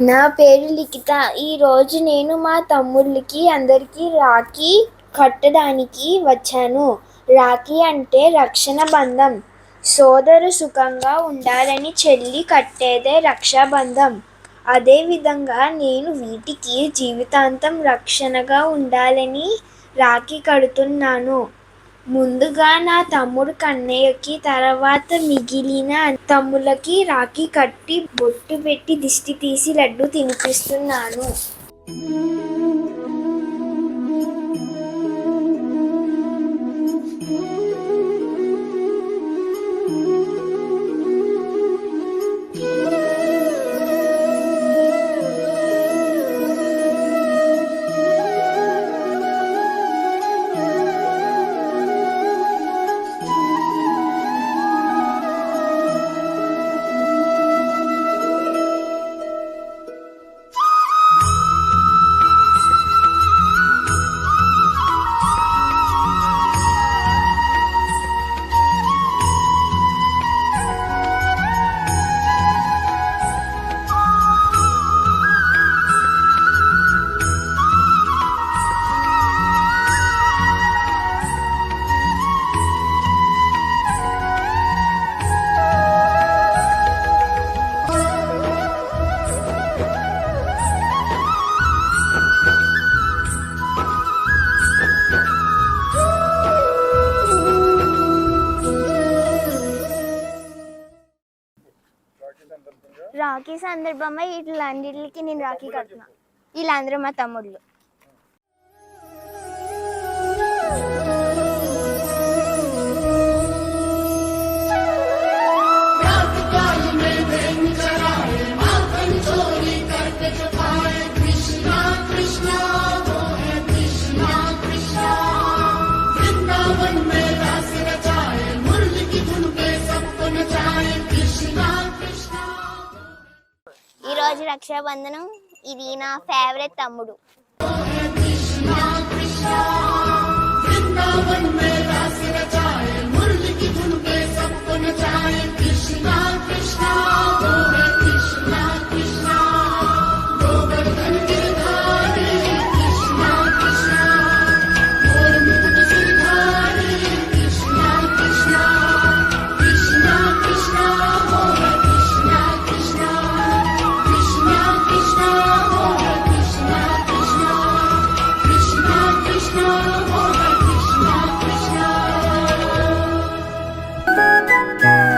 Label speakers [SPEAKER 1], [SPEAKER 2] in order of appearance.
[SPEAKER 1] నా పేరు లిఖిత. ఈరోజు నేను మా తమ్ముళ్ళకి అందరికీ రాఖీ కట్టడానికి వచ్చాను. రాఖీ అంటే రక్షణ బంధం. సోదరు సుఖంగా ఉండాలని చెల్లి కట్టేదే రక్షాబంధం అదేవిధంగా నేను వీటికి జీవితాంతం రక్షణగా ఉండాలని రాఖీ కడుతున్నాను. ముందుగా నా తమ్ముడు కన్నయ్యకి తర్వాత మిగిలిన తమ్ములకి రాఖీ కట్టి బొట్టు పెట్టి దిష్టి తీసి లడ్డు తినిపిస్తున్నాను.
[SPEAKER 2] రాఖీ సందర్భంగా వీళ్ళందరికీ నేను రాఖీ కట్టిన. వీళ్ళందరూ మా తమ్ముళ్ళు. ఈ రోజు రక్షాబంధనం. ఇది నా ఫేవరెట్ తమ్ముడు.
[SPEAKER 3] Thank you.